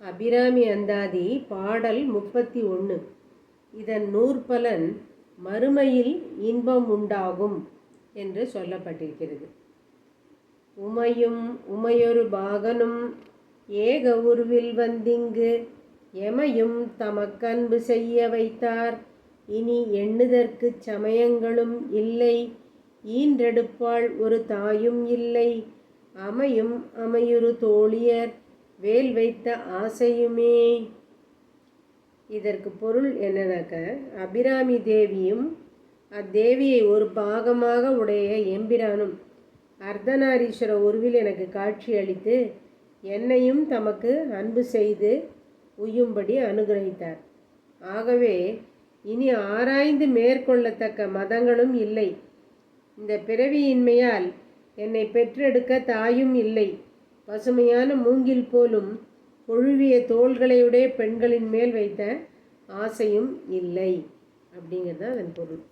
அபிராமி அந்தாதி பாடல் முப்பத்தி ஒன்று. இதன் நூற்பலன் மறுமையில் இன்பம் உண்டாகும் என்று சொல்லப்பட்டிருக்கிறது. உமையும் உமையொரு பாகனும் ஏக உருவில் வந்திங்கு எமையும் தமக்கன்பு செய்ய வைத்தார். இனி எண்ணுதற்குச் சமயங்களும் இல்லை ஈன்றெடுப்பாள் ஒரு தாயும் இல்லை. அமையும் அமையுறு தோழியர் வேல் வைத்த ஆசையுமே. இதற்கு பொருள் என்னன்னாக்க அபிராமி தேவியும் அத்தேவியை ஒரு பாகமாக உடைய எம்பிரானும் அர்த்தநாரீஸ்வர உருவில் எனக்கு காட்சி அளித்து என்னையும் தமக்கு அன்பு செய்து உய்யும்படி அனுகிரகித்தார். ஆகவே இனி ஆராய்ந்து மேற்கொள்ளத்தக்க மதங்களும் இல்லை. இந்த பிறவியின்மையால் என்னை பெற்றெடுக்க தாயும் இல்லை. பசுமையான மூங்கில் போலும் ஒழுவிய தோள்களையுடைய பெண்களின் மேல் வைத்த ஆசையும் இல்லை. அப்படிங்கிறது தான் அதன் பொருள்.